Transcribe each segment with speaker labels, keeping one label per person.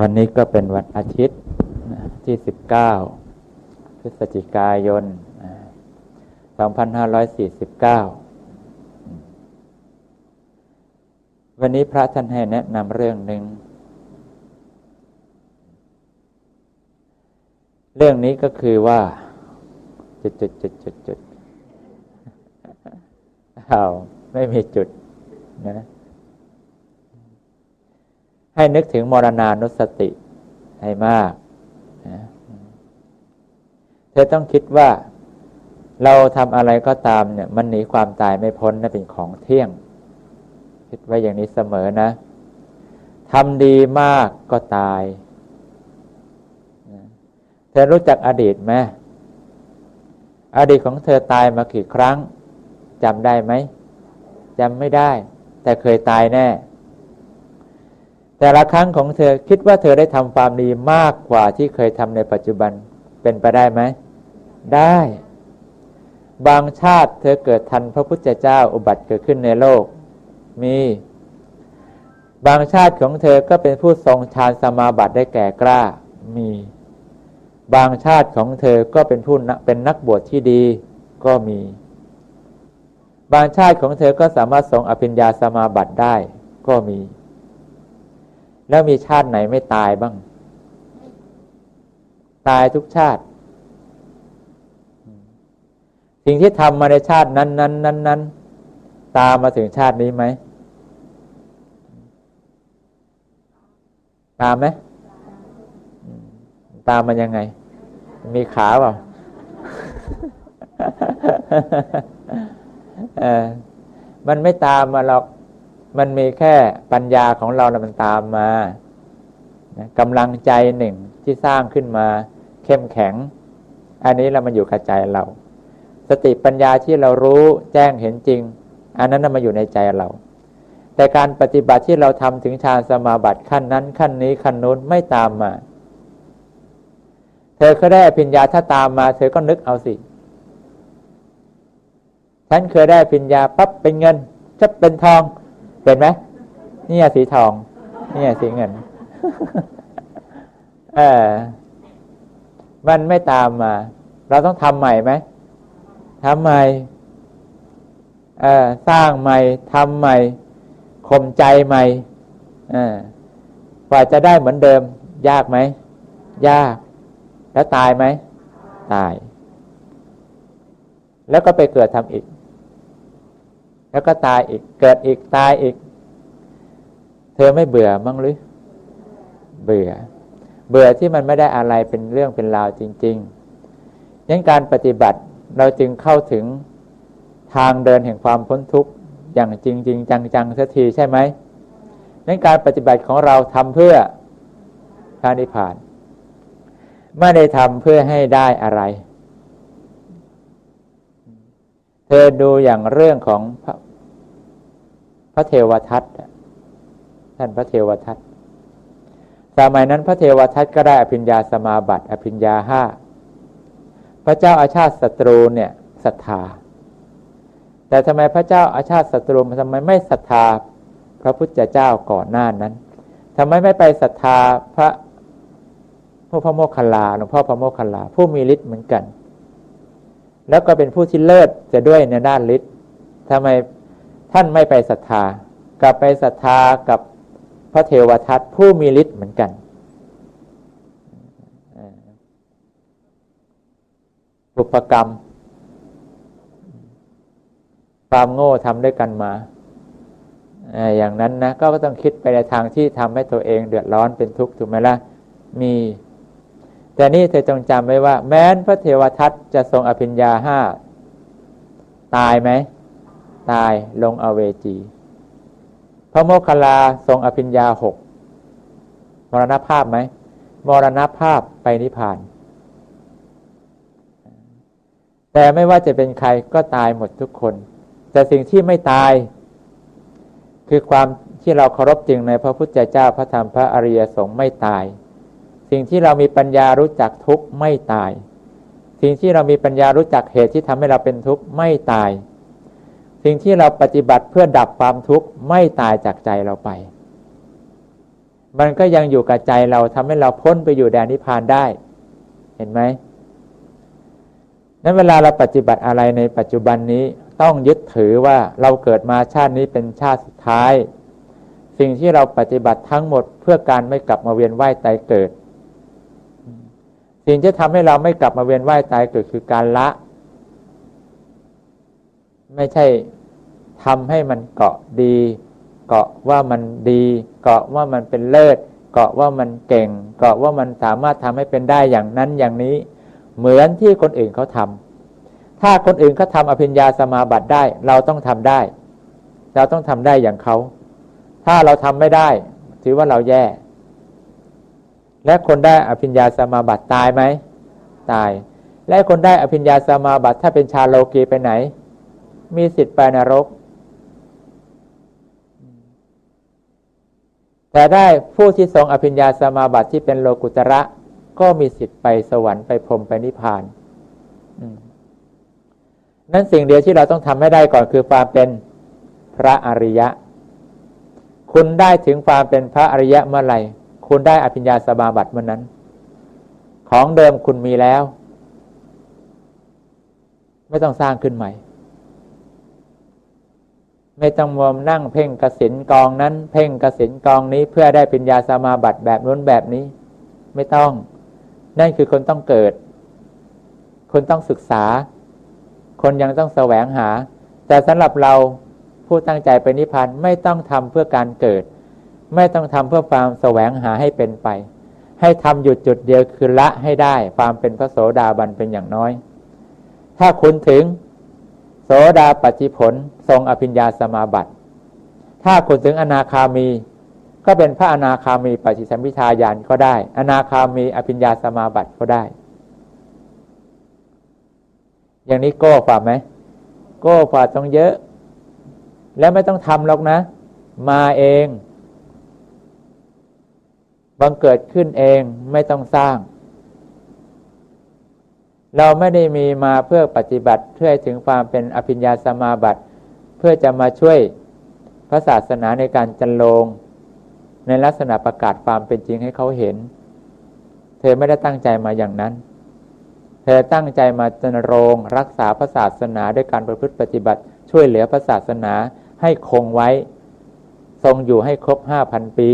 Speaker 1: วันนี้ก็เป็นวันอาทิตย์ที่ 19 พฤศจิกายนอ่า2549 วันนี้พระท่านให้แนะนำเรื่องหนึ่ง เรื่องนี้ก็คือว่า จุดจุดจุดจุดจุดอ้าวไม่มีจุดนะ ให้นึกถึงมรณานุสติให้มากนะเธอต้องคิดว่าเราทำอะไรก็ตามเนี่ยมันหนีความตายไม่พ้นนะเป็นของเที่ยง คิดไว้อย่างนี้เสมอนะทำดีมากก็ตาย เธอรู้จักอดีตไหมอดีตของเธอตายมากี่ครั้งจำได้ไหมจำไม่ได้ แต่เคยตายแน่ แต่ละครั้งของเธอคิดว่าเธอได้ทำความดีมากกว่าที่เคยทำในปัจจุบันเป็นไปได้ไหม ได้ บางชาติเธอเกิดทันพระพุทธเจ้าอุบัติเกิดขึ้นในโลก มี บางชาติของเธอก็เป็นผู้ทรงฌานสมาบัติได้แก่กล้า มี บางชาติของเธอก็เป็นผู้เป็นนักบวชที่ดี ก็มี บางชาติของเธอก็สามารถทรงอภิญญาสมาบัติได้ ก็มี แล้วมีชาติไหนไม่ตายบ้าง ตายทุกชาติ สิ่งที่ทำมาในชาตินั้นนั้นนั้นนั้นตามมาถึงชาตินี้ไหมตามไหมตามมันยังไง มีขาเปล่าเออมันไม่ตามมาหรอก มันมีแค่ปัญญาของเราแล้วมันตามมากำลังใจหนึ่งที่สร้างขึ้นมา เข้มแข็ง อันนี้เรามันอยู่กับใจเรา สติปัญญาที่เรารู้แจ้งเห็นจริง อันนั้นน่ะมาอยู่ในใจเรา แต่การปฏิบัติที่เราทำถึงฌานสมาบัติขั้นนั้น ขั้นนี้ขั้นนู้นไม่ตามมา เธอเคยได้อภิญญาถ้าตามมา เธอก็นึกเอาสิฉันเคยได้อภิญญาปั๊บเป็นเงินจะเป็นทอง เห็นไหมนี่สีทองนี่สีเงินเออมันไม่ตามมา เราต้องทำใหม่ไหมทำใหม่เออสร้างใหม่ทำใหม่ข่มใจใหม่เออกว่าจะได้เหมือนเดิม ยากไหม ยาก แล้วตายไหม ตาย แล้วก็ไปเกิดทำอีก แล้วก็ตายอีก เกิดอีกตายอีก เธอไม่เบื่อมั้งหรือ เบื่อ เบื่อที่มันไม่ได้อะไรเป็นเรื่องเป็นราวจริงๆยังการปฏิบัติเราจึงเข้าถึงทางเดินแห่งความพ้นทุกข์อย่างจริงจริงจังๆสักทีใช่ไหมนั้นการปฏิบัติของเราทำเพื่อพระนิพพาน ไม่ได้ทำเพื่อให้ได้อะไร เธอดูอย่างเรื่องของพระพระเทวทัตท่านพระเทวทัตสมัยนั้นพระเทวทัตก็ได้อภิญญาสมาบัติ อภิญญาห้าพระเจ้าอาชาติศัตรูเนี่ยศรัทธา แต่ทำไมพระเจ้าอาชาติศัตรูทำไมไม่ศรัทธาพระพุทธเจ้าก่อนหน้านั้นทำไมไม่ไปศรัทธาพระพระพระโมคคัลลาหลวงพ่อพระโมคคัลลาผู้มีฤทธิ์เหมือนกัน แล้วก็เป็นผู้ที่เลิศจะด้วยในด้านฤทธิ์ทำไมท่านไม่ไปศรัทธา กลับไปศรัทธากับพระเทวทัตผู้มีฤทธิ์เหมือนกัน บุพกรรม ความโง่ทำด้วยกันมา อย่างนั้นนะ ก็ต้องคิดไปในทางที่ทำให้ตัวเองเดือดร้อนเป็นทุกข์ถูกไหมล่ะ มี แต่นี่เธอจงจำไว้ว่า แม้นพระเทวทัตจะทรงอภิญญาห้าตายไหม ตายลงอเวจี พระโมคคัลลาทรงอภิญญาหกมรณภาพไหมมรณภาพไปนิพพาน แต่ไม่ว่าจะเป็นใครก็ตายหมดทุกคน แต่สิ่งที่ไม่ตาย คือความที่เราเคารพจริงในพระพุทธเจ้าพระธรรมพระอริยสงฆ์ไม่ตาย สิ่งที่เรามีปัญญารู้จักทุกข์ไม่ตาย สิ่งที่เรามีปัญญารู้จักเหตุที่ทำให้เราเป็นทุกข์ไม่ตาย สิ่งที่เราปฏิบัติเพื่อดับความทุกข์ไม่ตายจากใจเราไป มันก็ยังอยู่กับใจเราทำให้เราพ้นไปอยู่แดนนิพพานได้ เห็นไหมนั้นเวลาเราปฏิบัติอะไรในปัจจุบันนี้ต้องยึดถือว่าเราเกิดมาชาตินี้เป็นชาติสุดท้าย สิ่งที่เราปฏิบัติทั้งหมดเพื่อการไม่กลับมาเวียนว่ายตายเกิด สิ่งที่ทำให้เราไม่กลับมาเวียนว่ายตายเกิดคือการละ ไม่ใช่ทำให้มันเกาะดี เกาะว่ามันดี เกาะว่ามันเป็นเลิศ เกาะว่ามันเก่ง เกาะว่ามันสามารถทำให้เป็นได้อย่างนั้นอย่างนี้ เหมือนที่คนอื่นเขาทำถ้าคนอื่นเขาทำอภิญญาสมาบัติได้ เราต้องทำได้ เราต้องทำได้อย่างเขา ถ้าเราทำไม่ได้ ถือว่าเราแย่ และคนได้อภิญญาสมาบัติตายไหมตาย และคนได้อภิญญาสมาบัติถ้าเป็นชาโลกีไปไหน มีสิทธิ์ไปนรก แต่ได้ผู้ที่ทรงอภิญญาสมาบัติที่เป็นโลกุตระ ก็มีสิทธิ์ไปสวรรค์ไปพรมไปนิพพานนั่นสิ่งเดียวที่เราต้องทำให้ได้ก่อนคือความเป็นพระอริยะ คุณได้ถึงความเป็นพระอริยะเมื่อไหร่ คุณได้อภิญญาสมาบัติเมื่อนั้น ของเดิมคุณมีแล้ว ไม่ต้องสร้างขึ้นใหม่ ไม่ต้องมวมนั่งเพ่งกสินกองนั้น เพ่งกสินกองนี้เพื่อได้ปัญญาสมาบัติแบบนู้นแบบนี้ ไม่ต้อง นั่นคือคนต้องเกิด คนต้องศึกษา คนยังต้องแสวงหา แต่สำหรับเราผู้ตั้งใจไปนิพพานไม่ต้องทำเพื่อการเกิด ไม่ต้องทำเพื่อความแสวงหาให้เป็นไป ให้ทำหยุดจุดเดียวคือละให้ได้ความเป็นพระโสดาบันเป็นอย่างน้อย ถ้าคุณถึงโสดาปฏิผลทรงอภิญญาสมาบัติ ถ้าคุณถึงอนาคามี ก็เป็นพระอนาคามีปฏิสัมพิทายานก็ได้ อนาคามีอภิญญาสมาบัติก็ได้ อย่างนี้ก้ฝ่าไหมก้ฝ่าต้องเยอะ แล้วไม่ต้องทำหรอกนะ มาเอง บังเกิดขึ้นเองไม่ต้องสร้าง เราไม่ได้มีมาเพื่อปฏิบัติเพื่อถึงความเป็นอภิญญาสมาบัติ เพื่อจะมาช่วยพระศาสนาในการจันโลง ในลักษณะประกาศความเป็นจริงให้เขาเห็น เธอไม่ได้ตั้งใจมาอย่างนั้น เธอตั้งใจมาจันโรงรักษาพระศาสนาด้วยการประพฤติปฏิบัติ ช่วยเหลือพระศาสนาให้คงไว้ ทรงอยู่ให้ครบห้าพันปี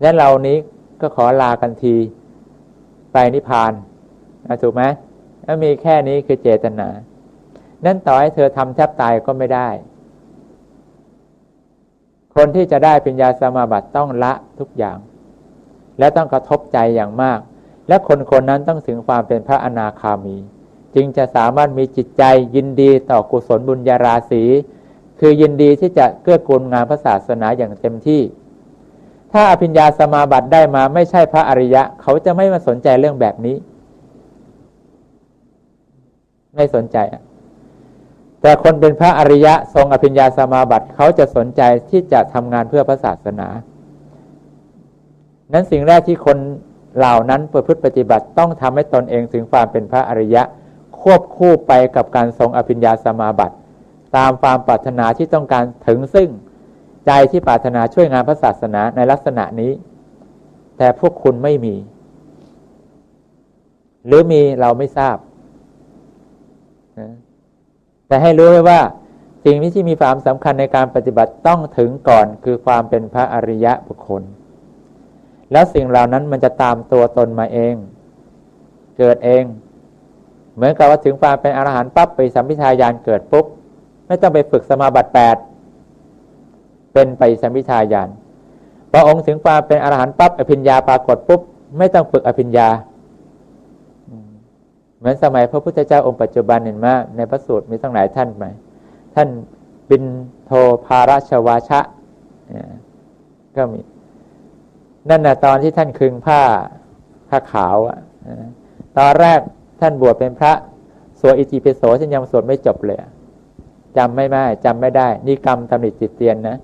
Speaker 1: และเรานี้ก็ขอลากันที ไปนิพพานถูกไหมถ้ามีแค่นี้คือเจตนา นั่นต่อให้เธอทำแทบตายก็ไม่ได้ คนที่จะได้ปัญญาสมาบัติต้องละทุกอย่าง และต้องกระทบใจอย่างมาก และคนคนนั้นต้องถึงความเป็นพระอนาคามี จึงจะสามารถมีจิตใจยินดีต่อกุศลบุญญาราศี คือยินดีที่จะเกื้อกูลงานพระศาสนาอย่างเต็มที่ ถ้าอภิญญาสมาบัติได้มาไม่ใช่พระอริยะ เขาจะไม่มาสนใจเรื่องแบบนี้ ไม่สนใจแต่คนเป็นพระอริยะ ทรงอภิญญาสมาบัติเขาจะสนใจที่จะทำงานเพื่อพระศาสนา นั้นสิ่งแรกที่คนเหล่านั้นประพฤติปฏิบัติต้องทำให้ตนเองถึงความเป็นพระอริยะ ควบคู่ไปกับการทรงอภิญญาสมาบัติ ตามความปรารถนาที่ต้องการถึงซึ่ง ใจที่ปรารถนาช่วยงานพระศาสนาในลักษณะนี้ แต่พวกคุณไม่มี หรือมีเราไม่ทราบแต่ให้รู้ไว้ว่า สิ่งที่มีความสำคัญในการปฏิบัติต้องถึงก่อนคือความเป็นพระอริยะบุคคล แล้วสิ่งเหล่านั้นมันจะตามตัวตนมาเอง เกิดเอง เหมือนกับว่าถึงความเป็นอรหันต์ปั๊บไปสัมพิทายานเกิดปุ๊บ ไม่ต้องไปฝึกสมาบัติแปด เป็นไปสัมพิทายานพอองค์ถึงความเป็นอรหันต์ปั๊บอภิญญาปรากฏปุ๊บไม่ต้องฝึกอภิญญา เหมือนสมัยพระพุทธเจ้าองค์ปัจจุบันเห็นไหมในพระสูตรมีตั้งหลายท่านไหมท่านบินโทภาราชวาชะก็มี นั่นนะตอนที่ท่านคึงผ้าผ้าขาวอะตอนแรกท่านบวชเป็นพระสวดอิจิปิโสฉันยังสวดไม่จบเลยจำไม่ได้จำไม่ได้ นี่กรรมตำหนิจิตเตียนนะ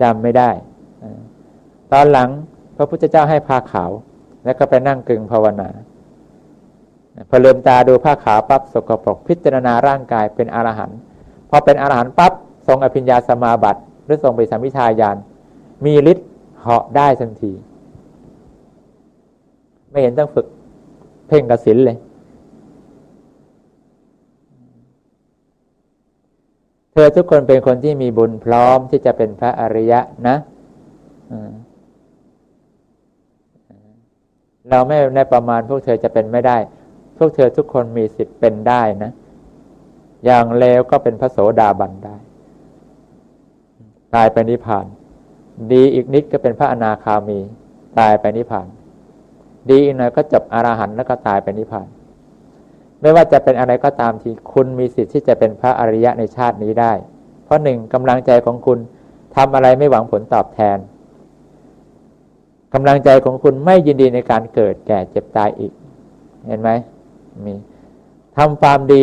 Speaker 1: จำไม่ได้ ตอนหลังพระพุทธเจ้าให้ผ้าขาว แล้วก็ไปนั่งกึ่งภาวนา พอเลืมตาดูผ้าขาวปั๊บสกปรกพิจารณาร่างกายเป็นอรหันต์พอเป็นอรหันต์ปั๊บทรงอภิญญาสมาบัติ หรือทรงไปสัมมิทายาน มีฤทธิ์เหาะได้ทันที ไม่เห็นต้องฝึก เพ่งกสินเลย เธอทุกคนเป็นคนที่มีบุญพร้อมที่จะเป็นพระอริยะนะเราไม่ในประมาณพวกเธอจะเป็นไม่ได้ พวกเธอทุกคนมีสิทธิ์เป็นได้นะ อย่างเลวก็เป็นพระโสดาบันได้ตายไปนิพพาน ดีอีกนิดก็เป็นพระอนาคามี ตายไปนิพพาน ดีอีกหน่อยก็จบอรหันต์แล้วก็ตายไปนิพพาน ไม่ว่าจะเป็นอะไรก็ตามทีคุณมีสิทธิ์ที่จะเป็นพระอริยะในชาตินี้ได้ เพราะหนึ่งกำลังใจของคุณทำอะไรไม่หวังผลตอบแทนกำลังใจของคุณไม่ยินดีในการเกิดแก่เจ็บตายอีก เห็นไหมมีทำความดี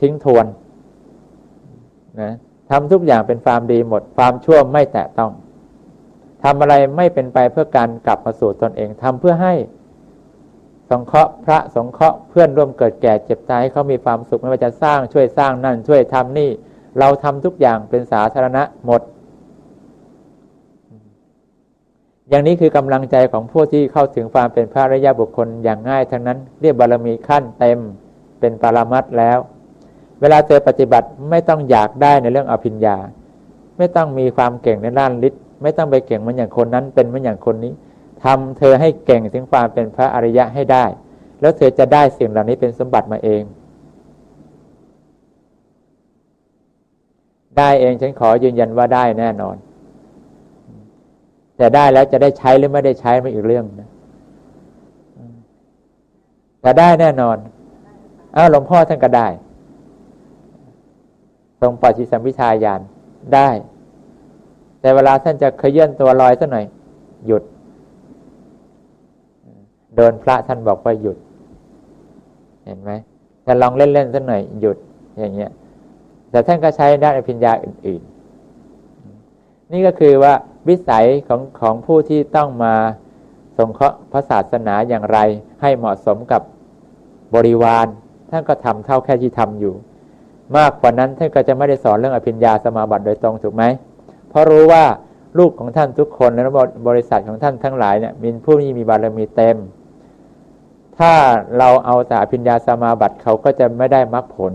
Speaker 1: ทิ้งทวนนะทำทุกอย่างเป็นความดีหมด ความชั่วไม่แตะต้องทำอะไรไม่เป็นไปเพื่อการกลับมาสู่ตนเองทำเพื่อให้ สงเคราะห์พระสงเคราะห์เพื่อนร่วมเกิดแก่เจ็บตายให้เขามีความสุขไม่ว่าจะสร้างช่วยสร้างนั่นช่วยทำนี่ เราทำทุกอย่างเป็นสาธารณะหมด อย่างนี้คือกำลังใจของผู้ที่เข้าถึงความเป็นพระระยะบุคคลอย่างง่ายทั้งนั้น เรียกบารมีขั้นเต็มเป็นปรามัดแล้ว เวลาเจอปฏิบัติไม่ต้องอยากได้ในเรื่องอภิญญา ไม่ต้องมีความเก่งในด้านฤทธิ์ไม่ต้องไปเก่งเหมือนอย่างคนนั้นเป็นเหมือนอย่างคนนี้ ทำเธอให้เก่งถึงความเป็นพระอริยะให้ได้ แล้วเธอจะได้สิ่งเหล่านี้เป็นสมบัติมาเอง ได้เองฉันขอยืนยันว่าได้แน่นอน แต่ได้แล้วจะได้ใช้หรือไม่ได้ใช้ไม่อีกเรื่องนะแต่ได้แน่นอนอ้าวหลวงพ่อท่านก็ได้ ทรงปัจจิสัมพิชายานได้ แต่เวลาท่านจะขยื่นตัวลอยสักหน่อย หยุด โดนพระท่านบอกว่าหยุด เห็นไหมแต่ลองเล่นๆสักหน่อยหยุดอย่างเงี้ย แต่ท่านก็ใช้ด้านอภิญญาอื่น ๆ นี่ก็คือว่าวิสัยของของผู้ที่ต้องมาสงเคราะห์พระศาสนาอย่างไรให้เหมาะสมกับบริวาร ท่านก็ทำเท่าแค่ที่ทำอยู่ มากกว่านั้นท่านก็จะไม่ได้สอนเรื่องอภิญญาสมาบัติโดยตรงถูกไหมเพราะรู้ว่าลูกของท่านทุกคนและบริษัทของท่านทั้งหลายเนี่ยมีผู้ที่มีบารมีเต็ม ถ้าเราเอาแต่อภิญญาสมาบัติเขาก็จะไม่ได้มรรคผล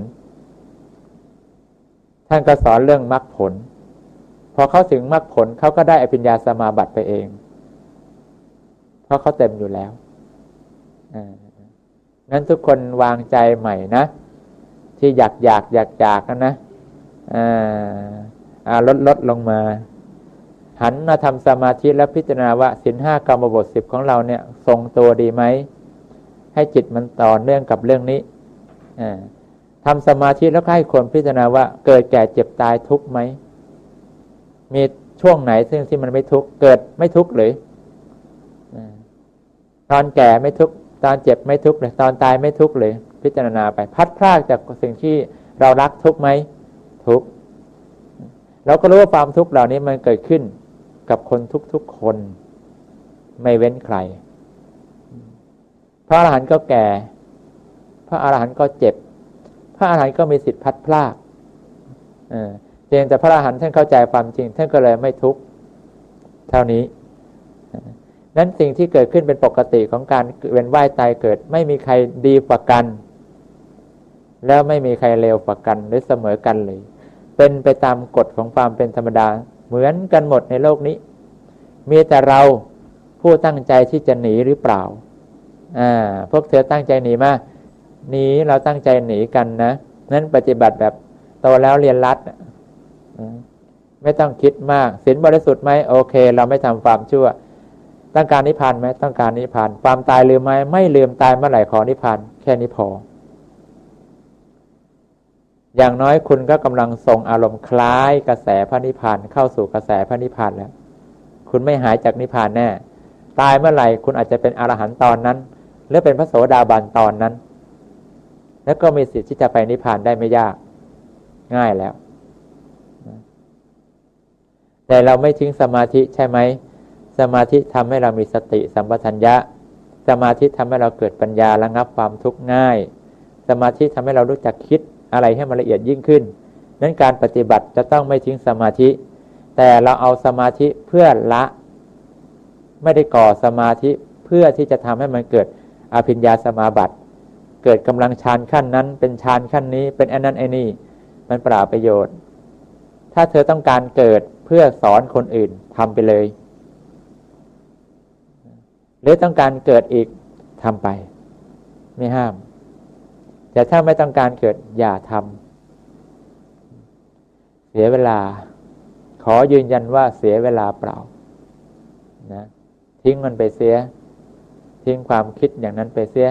Speaker 1: ท่านก็สอนเรื่องมรรคผล พอเขาถึงมรรคผลเขาก็ได้อภิญญาสมาบัติไปเอง เพราะเขาเต็มอยู่แล้วนั้นทุกคนวางใจใหม่นะ ที่อยากอยากอยากอยากนะนะลดลดลงมาหันมาทำสมาธิแล้วพิจารณาว่าสินห้ากรรมบทสิบของเราเนี่ย ทรงตัวดีไหม ให้จิตมันต่อเนื่องกับเรื่องนี้ทำสมาธิแล้วให้คนพิจารณาว่า เกิดแก่เจ็บตายทุกไหม มีช่วงไหนซึ่งที่มันไม่ทุกเกิดไม่ทุกหรือตอนแก่ไม่ทุกตอนเจ็บไม่ทุกเลยตอนตายไม่ทุกเลย พิจารณาไป พัดพลากจากสิ่งที่เรารักทุกไหมทุกเราก็รู้ว่าความทุกข์เหล่านี้มันเกิดขึ้นกับคนทุกๆคน ไม่เว้นใคร ระอรหันต์ก็แก่ พระอรหันต์ก็เจ็บ พระอรหันต์ก็มีสิทธิ์พัดพลากพียงแต่พระอรหันต์ท่านเข้าใจความจริง ท่านก็เลยไม่ทุกข์เท่านี้นั้นสิ่งที่เกิดขึ้นเป็นปกติของการเวียนว่ายตายเกิด ไม่มีใครดีกว่ากัน แล้วไม่มีใครเลวกว่ากันหรือเสมอกันเลย เป็นไปตามกฎของความเป็นธรรมดา เหมือนกันหมดในโลกนี้ มีแต่เราผู้ตั้งใจที่จะหนีหรือเปล่า อ่าพวกเธอตั้งใจหนีมาหนีเราตั้งใจหนีกันนะนั้นปฏิบัติแบบโตแล้วเรียนรัดไม่ต้องคิดมากศีลบริสุทธิ์ไหมโอเค เราไม่ทำความชั่ว ต้องการนิพพานไหมต้องการนิพพาน ความตายลืมไหมไม่ลืมตายเมื่อไหร่ขอนิพพานแค่นี้พอ อย่างน้อยคุณก็กำลังส่งอารมณ์คล้ายกระแสพระนิพพานเข้าสู่กระแสพระนิพพานแล้ว คุณไม่หายจากนิพพานแน่ ตายเมื่อไหร่คุณอาจจะเป็นอรหันต์ตอนนั้น หรือเป็นพระโสดาบันตอนนั้น แล้วก็มีสิทธิ์ที่จะไปนิพพานได้ไม่ยาก ง่ายแล้ว แต่เราไม่ทิ้งสมาธิใช่ไหม สมาธิทำให้เรามีสติสัมปชัญญะ สมาธิทำให้เราเกิดปัญญาระงับความทุกข์ง่าย สมาธิทำให้เรารู้จักคิดอะไรให้มันละเอียดยิ่งขึ้น นั้นการปฏิบัติจะต้องไม่ทิ้งสมาธิ แต่เราเอาสมาธิเพื่อละ ไม่ได้ก่อสมาธิเพื่อที่จะทำให้มันเกิด อภิญญาสมาบัติ เกิดกำลังฌานขั้นนั้น เป็นฌานขั้นนี้เป็นอันนั้นไอ้นี่ มันเปล่าประโยชน์ ถ้าเธอต้องการเกิดเพื่อสอนคนอื่นทำไปเลย หรือต้องการเกิดอีกทำไป ไม่ห้าม แต่ถ้าไม่ต้องการเกิดอย่าทำเสียเวลา ขอยืนยันว่าเสียเวลาเปล่านะทิ้งมันไปเสีย ทิ้งความคิดอย่างนั้นไปเสีย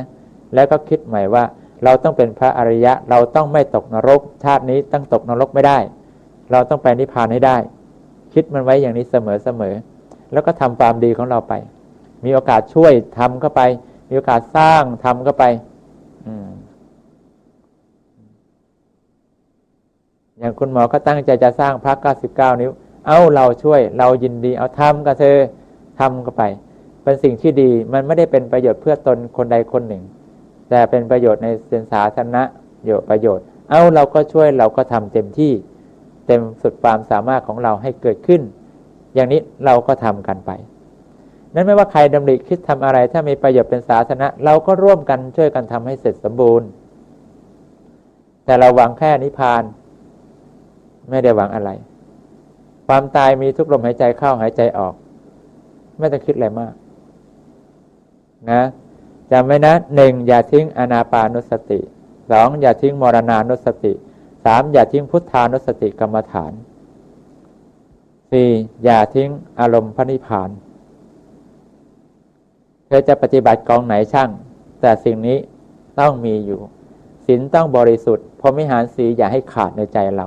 Speaker 1: แล้วก็คิดใหม่ว่า เราต้องเป็นพระอริยะ เราต้องไม่ตกนรก ชาตินี้ต้องตกนรกไม่ได้ เราต้องไปนิพพานให้ได้ คิดมันไว้อย่างนี้เสมอเสมอ แล้วก็ทำความดีของเราไป มีโอกาสช่วยทำเข้าไป มีโอกาสสร้างทำเข้าไป อืมอย่างคุณหมอก็ตั้งใจจะสร้างพระ99นิ้ว เอาเราช่วย เรายินดี เอาทำกับเธอทำเข้าไป เป็นสิ่งที่ดีมันไม่ได้เป็นประโยชน์เพื่อตนคนใดคนหนึ่ง แต่เป็นประโยชน์ในเสนสาธารณะโยประโยชน์ เอาเราก็ช่วยเราก็ทำเต็มที่ เต็มสุดความสามารถของเราให้เกิดขึ้น อย่างนี้เราก็ทำกันไป นั้นไม่ว่าใครดำริคิดทำอะไร ถ้ามีประโยชน์เป็นสาธารณะ เราก็ร่วมกันช่วยกันทำให้เสร็จสมบูรณ์ แต่เราหวังแค่นิพพาน ไม่ได้หวังอะไร ความตายมีทุกลมหายใจเข้าหายใจออก ไม่ต้องคิดอะไรมาก นะจำไว้นะหนึ่งอย่าทิ้งอนาปานุสติสองอย่าทิ้งมรณานุสติสามอย่าทิ้งพุทธานุสติกรรมฐานสี่อย่าทิ้งอารมณ์พระนิพพานเธอจะปฏิบัติกองไหนช่าง แต่สิ่งนี้ต้องมีอยู่ศีลต้องบริสุทธิ์พรมิหารสีอย่าให้ขาดในใจเรา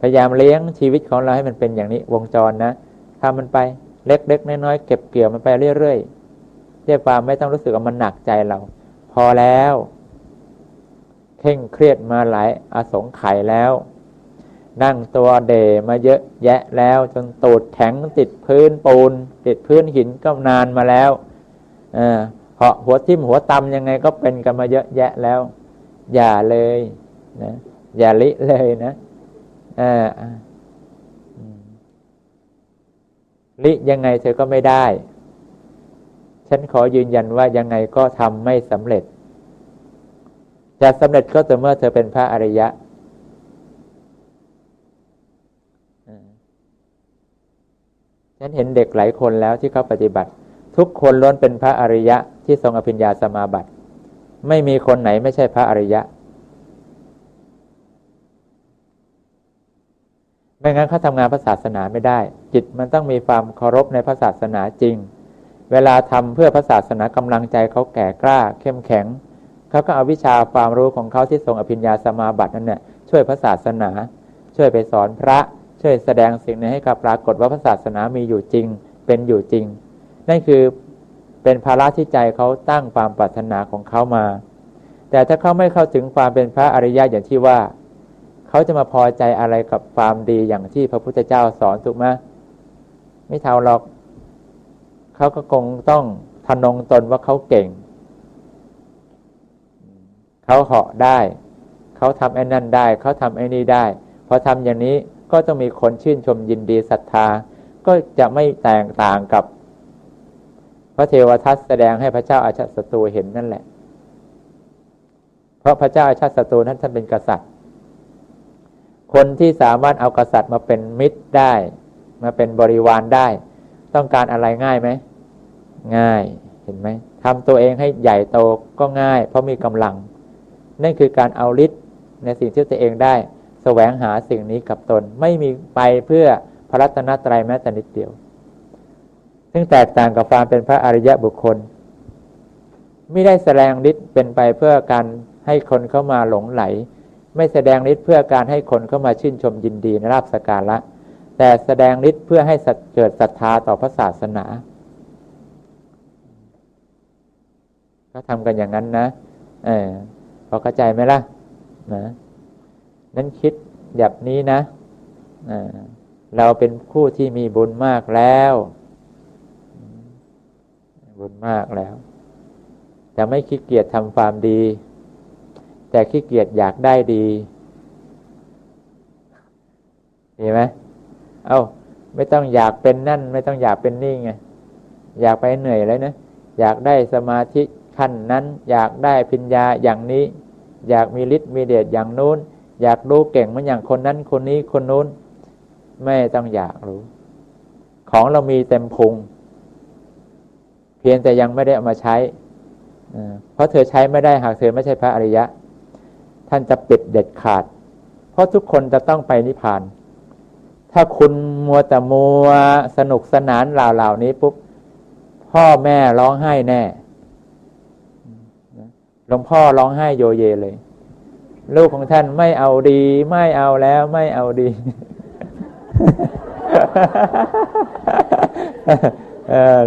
Speaker 1: พยายามเลี้ยงชีวิตของเราให้มันเป็นอย่างนี้วงจรนะทำมันไปเล็กๆน้อยๆเก็บเกี่ยวมันไปเรื่อยๆ ด้วยความไม่ต้องรู้สึกว่ามันหนักใจเรา พอแล้วเคร่งเครียดมาหลายอาสงไขยแล้ว นั่งตัวเดมาเยอะแยะแล้วจนตูดแข็งติดพื้นปูน ติดพื้นหินก็นานมาแล้วเออเหาะหัวทิ่มหัวตำยังไงก็เป็นกันมาเยอะแยะแล้ว อย่าเลยนะอย่าลิเลยนะอลิยังไงเธอก็ไม่ได้ ฉันขอยืนยันว่ายังไงก็ทำไม่สำเร็จ จะสำเร็จก็ต่อเมื่อเธอเป็นพระอริยะฉันเห็นเด็กหลายคนแล้วที่เขาปฏิบัติ ทุกคนล้วนเป็นพระอริยะที่ทรงอภิญญาสมาบัติ ไม่มีคนไหนไม่ใช่พระอริยะไม่งั้นเขาทำงานพระศาสนาไม่ได้ จิตมันต้องมีความเคารพในพระศาสนาจริง เวลาทำเพื่อพระศาสนากำลังใจเขาแก่กล้า เข้มแข็งเขาก็เอาวิชาความรู้ของเขาที่ทรงอภิญญาสมาบัตินั่นเนี่ยช่วยพระศาสนา ช่วยไปสอนพระ ช่วยแสดงสิ่งนี้ให้กับปรากฏว่าพระศาสนามีอยู่จริง เป็นอยู่จริง นั่นคือเป็นภาระที่ใจเขาตั้งความปรารถนาของเขามา แต่ถ้าเขาไม่เข้าถึงความเป็นพระอริยะอย่างที่ว่าเขาจะมาพอใจอะไรกับความดีอย่างที่พระพุทธเจ้าสอนถูกไหมไม่เท่าหรอก เขาก็คงต้องทนงตนว่าเขาเก่ง เขาเหาะได้ เขาทำไอ้นั่นได้ เขาทำไอ้นี่ได้พอทำอย่างนี้ก็ต้องมีคนชื่นชมยินดีศรัทธา ก็จะไม่แตกต่างกับ พระเทวทัตแสดงให้พระเจ้าอาชาติศัตรูเห็นนั่นแหละ เพราะพระเจ้าอาชาติศัตรูนั้นท่านเป็นกษัตริย์ คนที่สามารถเอากษัตริย์มาเป็นมิตรได้ มาเป็นบริวารได้ ต้องการอะไรง่ายไหม ง่ายเห็นไหมทำตัวเองให้ใหญ่โตก็ง่าย เพราะมีกำลัง นั่นคือการเอาฤทธิ์ในสิ่งที่ตัวเองได้สแสวงหาสิ่งนี้กับตนไม่มีไปเพื่อพระรัตนตรัยแม้แต่นิดเดียว ซึ่งแตกต่างกับความเป็นพระอริยะบุคคล ไม่ได้แสดงฤทธิ์เป็นไปเพื่อการให้คนเข้ามาหลงไหล ไม่แสดงฤทธิ์เพื่อการให้คนเข้ามาชื่นชมยินดีในราบสการละแต่แสดงฤทธิ์เพื่อให้เกิดศรัทธาต่อพระศาสนา เขาทำกันอย่างนั้นนะเออพอเข้าใจไหมล่ะนะนั้นคิดแบบนี้นะเราเป็นผู้ที่มีบุญมากแล้ว บุญมากแล้ว แต่ไม่คิดเกียจทำความดี แต่ขี้เกียจอยากได้ดีเห็นไหมเอา้าไม่ต้องอยากเป็นนั่น ไม่ต้องอยากเป็นนี่ไงอยากไปเหนื่อยเลยนะอยากได้สมาธิ ขั้นนั้นอยากได้ปัญญาอย่างนี้ อยากมีฤทธิ์มีเดชอย่างนู้น อยากรู้เก่งมือนอย่างคนนั้นคนนี้คนนู้น ไม่ต้องอยากรู้ ของเรามีเต็มพุง เพียงแต่ยังไม่ได้เอามาใช้เพราะเธอใช้ไม่ได้หากเธอไม่ใช่พระอริยะ ท่านจะปิดเด็ดขาด เพราะทุกคนจะต้องไปนิพพาน ถ้าคุณมัวแต่มัวสนุกสนานเหล่าๆนี้ปุ๊บพ่อแม่ร้องไห้แน่ หลวงพ่อร้องไห้โยเยเลย ลูกของท่านไม่เอาดี ไม่เอาแล้วไม่เอาดีเออ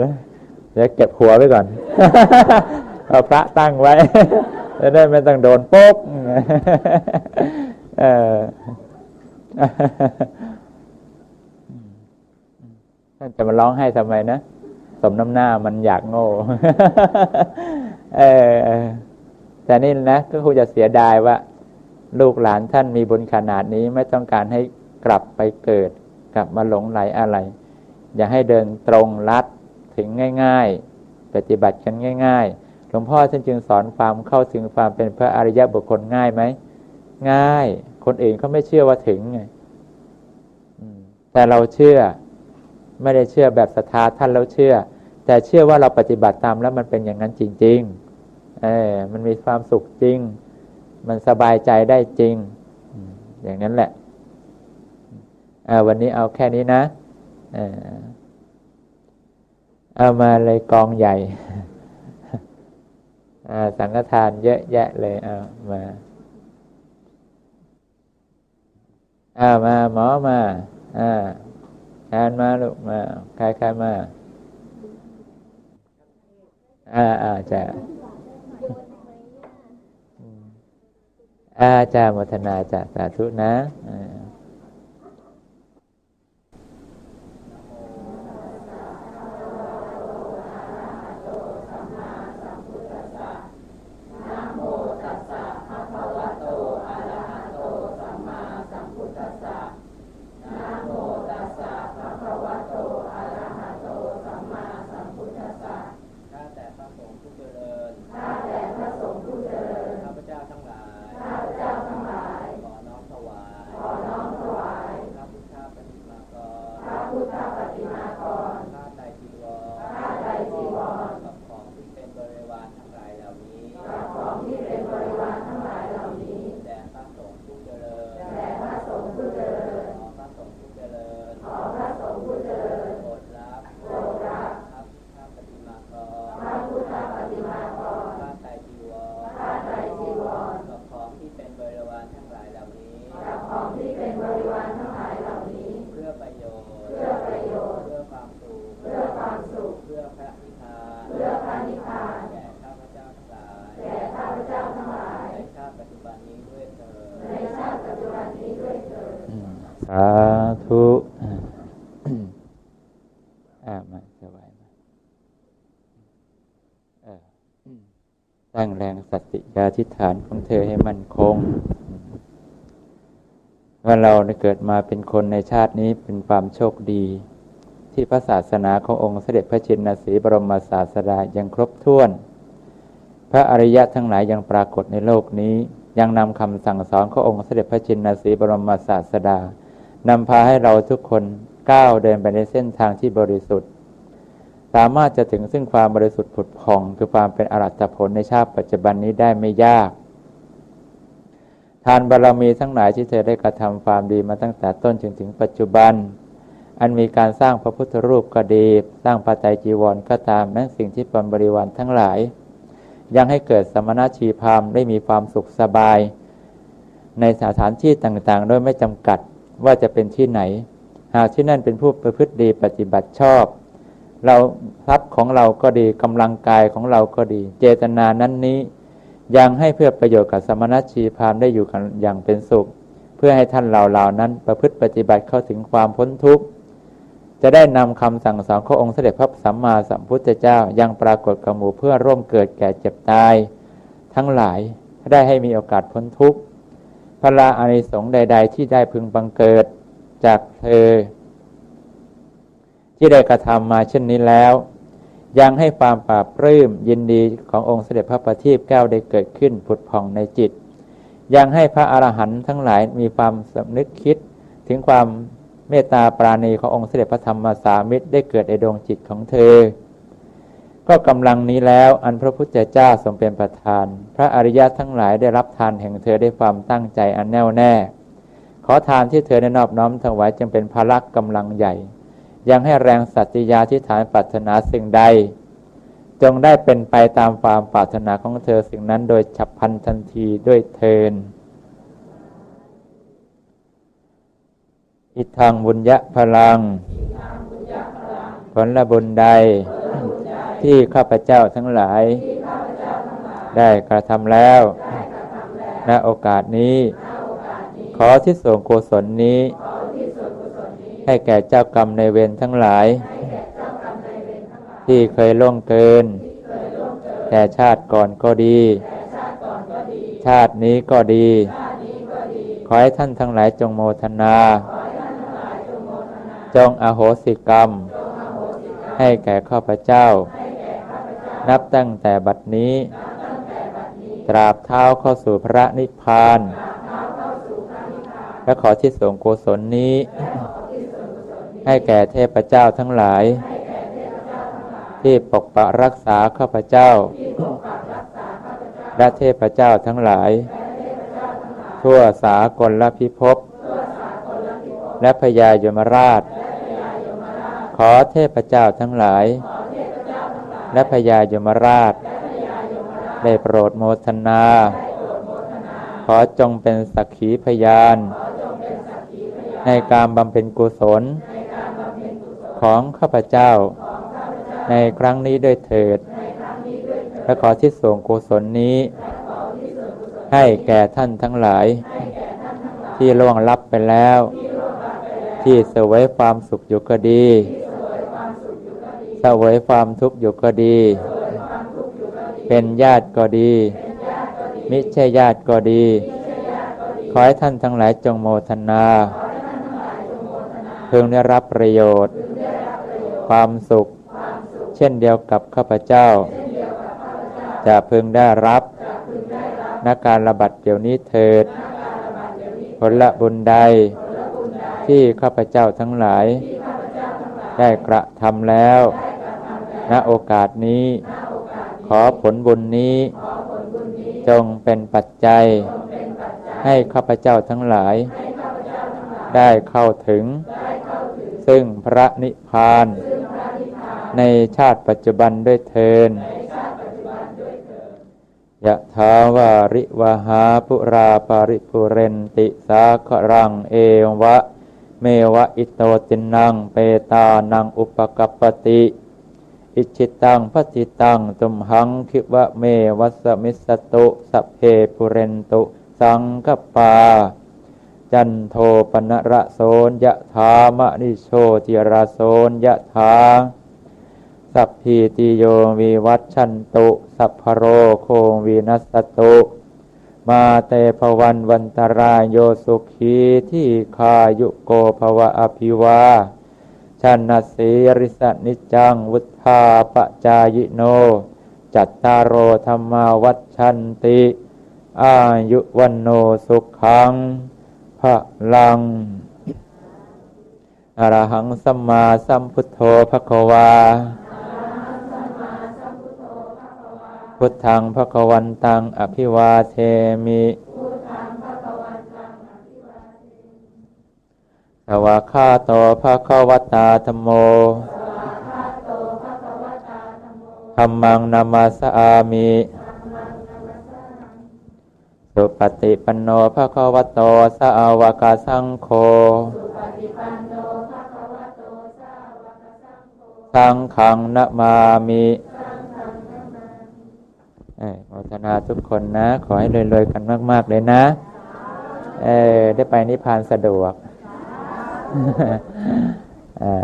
Speaker 1: เดี๋ยวเก็บหัวไว้ก่อนเอาพระตั้งไว้จะได้ไม่ต้องโดนปุ๊บเออท่านจะมาร้องให้ทำไมนะ สมน้ำหน้ามันอยากโง่ เออ แต่นี่นะก็คงจะเสียดายว่า ลูกหลานท่านมีบุญขนาดนี้ไม่ต้องการให้กลับไปเกิด กลับมาหลงไหลอะไร อย่าให้เดินตรงลัดถึงง่าย ๆ ปฏิบัติกันง่าย ๆ หลวงพ่อท่านจึงสอนความเข้าถึงความเป็นพระอริยบุคคลง่ายไหมง่าย คนอื่นเขาไม่เชื่อว่าถึงไงแต่เราเชื่อไม่ได้เชื่อแบบศรัทธาท่านเราเชื่อ แต่เชื่อว่าเราปฏิบัติตามแล้วมันเป็นอย่างนั้นจริง ๆ เออมันมีความสุขจริง มันสบายใจได้จริง อย่างนั้นแหละวันนี้เอาแค่นี้นะเอามาเลยกองใหญ่สังฆทานเยอะแยะเลยเอามาเอามาหมอมาอ่าทานมาลูกมาใครใครมา อ่าอ่าจะ อาจารย์มทนาจะสาธุนะ เพื่อพระนิพพา
Speaker 2: นแก่ข้าพเจ้าทั้งหลายแก่ข้าพเจ้าทั้งหลายในชา
Speaker 1: ติ
Speaker 2: ปัจจุบันนี้ด้วยเถิดในชาติปัจจุบันนี้ด้วยเถิด
Speaker 1: สาธุแอบมาสบายมาเออตั้งแรงสติญาทิฐานของเธอให้มั่นคงว่าเราเกิดมาเป็นคนในชาตินี้เป็นความโชคดี ที่พระศาสนาขององค์เสด็จพระชินสีบรมศาสดายังครบถ้วน พระอริยะทั้งหลายยังปรากฏในโลกนี้ ยังนำคำสั่งสอนขององค์เสด็จพระชินสีบรมศาสดานำพาให้เราทุกคนก้าวเดินไปในเส้นทางที่บริสุทธิ์ สามารถจะถึงซึ่งความบริสุทธิ์ผุดผ่องคือความเป็นอรัตผลในชาติปัจจุบันนี้ได้ไม่ยาก ทานบารรมีทั้งหลายที่เธอได้กระทำความดีมาตั้งแต่ต้นจนถึงปัจจุบัน อันมีการสร้างพระพุทธรูปก็ดี สร้างปาไตจีวรก็ตามแม้สิ่งที่เป็นบริวารทั้งหลาย ยังให้เกิดสมณชีพามได้มีความสุขสบาย ในสถานที่ต่างๆ โดยไม่จำกัดว่าจะเป็นที่ไหน หากที่นั่นเป็นผู้ประพฤติดีปฏิบัติชอบ เราทรัพย์ของเราก็ดีกำลังกายของเราก็ดี เจตนานั้นนี้ ยังให้เพื่อประโยชน์กับสมณชีพามได้อยู่กันอย่างเป็นสุข เพื่อให้ท่านเหล่านั้นประพฤติปฏิบัติเข้าถึงความพ้นทุกข์ จะได้นำคำสั่งสอนขององค์เสด็จพระสัมมาสัมพุทธเจ้ายังปรากฏกับหมู่เพื่อร่วมเกิดแก่เจ็บตาย ทั้งหลายได้ให้มีโอกาสพ้นทุกข์พระอานิสงส์ใด ๆ ที่ได้พึงบังเกิดจากเธอ ที่ได้กระทำมาเช่นนี้แล้ว ยังให้ความปราบปลื้มยินดีขององค์เสด็จพระประทีปแก้วได้เกิดขึ้นผุดผ่องในจิต ยังให้พระอรหันต์ทั้งหลายมีความสำนึกคิดถึงความ เมตตาปราณีขององค์เสด็จพระธรรมสามิตรได้เกิดในดวงจิตของเธอ ก็กำลังนี้แล้วอันพระพุทธเจ้าทรงเป็นประธาน พระอริยะทั้งหลายได้รับทานแห่งเธอได้ความตั้งใจอันแน่วแน่ ขอทานที่เธอได้นอบน้อมถวายจึงเป็นพลักกำลังใหญ่ ยังให้แรงสัตยาที่ฐานปรารถนาสิ่งใด จงได้เป็นไปตามความปรารถนาของเธอสิ่งนั้นโดยฉับพลันทันทีด้วยเทิน อิทังบุญยะพลัง ผลบุญใด ที่ข้าพเจ้าทั้งหลาย ได้กระทำแล้ว ณโอกาสนี้ ขอที่ส่งกุศลนี้ ให้แก่เจ้ากรรมในเวรทั้งหลาย ที่เคยล่วงเกิน แต่ชาติก่อนก็ดี ชาตินี้ก็ดี ขอให้ท่านทั้งหลายจงโมทนา จงอโหสิกรรม ให้แก่ข้าพเจ้า นับตั้งแต่บัดนี้ ตราบเท้าเข้าสู่พระนิพพาน และขอที่ส่งกุศลนี้ ให้แก่เทพเจ้าทั้งหลาย ที่ปกปักรักษาข้าพเจ้า และเทพเจ้าทั้งหลาย ทั่วสากลละพิภพ และพญายมราช ขอเทพเจ้าทั้งหลาย และพญายมราช ได้โปรดโมทนา ขอจงเป็นสักขีพยาน ในการบำเพ็ญกุศล ของข้าพเจ้า ในครั้งนี้ด้วยเถิด และขอที่ส่งกุศลนี้ ให้แก่ท่านทั้งหลาย ที่ล่วงลับไปแล้ว ที่เสวยความสุขอยู่ก็ดีเสวยความทุกข์อยู่ก็ดี เป็นญาติก็ดี มิใช่ญาติก็ดี ขอให้ท่านทั้งหลายจงโมทนาเพึงได้รับประโยชน์ ความสุข เช่นเดียวกับข้าพเจ้า จะพึงได้รับนักการระบัดเดี๋ยวนี้เถิด ผลละบุญใด ที่ข้าพเจ้าทั้งหลาย ได้กระทำแล้ว ณโอกาสนี้ ขอผลบุญนี้ จงเป็นปัจจัย ให้ข้าพเจ้าทั้งหลาย ได้เข้าถึง ซึ่งพระนิพพาน ในชาติปัจจุบันด้วยเทินยะถาวาริวหาปุราปาริปุเรนติสาครังเอวะ เมวะอิโตตินังเปตานังอุปกัปปติ อิชิตังพัติตังตุมหังคิวะเมวัสมิสตุสัพเพปุเรนตุ สังกปา จันโทปนระโสนยะธามะนิโชติระโสนยะธาสัพพีติโยวิวัตชันตุ สัพพโรโควินัสตุ มาเตภวันวันตรายโยสุขีที่คายุโกภวะอภิวาชันนสีริสนิจังวุธาปจายโน จัตตารโอธรรมาวัชันติ อายุวันโนสุขังพระลังอรหังสัมมาสัมพุทโธภควา พุทธังภควันตังอภิวาเทมิสวากขาโตภควตาธโมธรรมังนามาสามิสุปฏิปันโนภควโตสาวกสังโฆสังขังนะมามิ โมทนาทุกคนนะ ขอให้รวยๆกันมาก ๆ เลยนะ เออได้ไปนิพพานสะดวกอ่า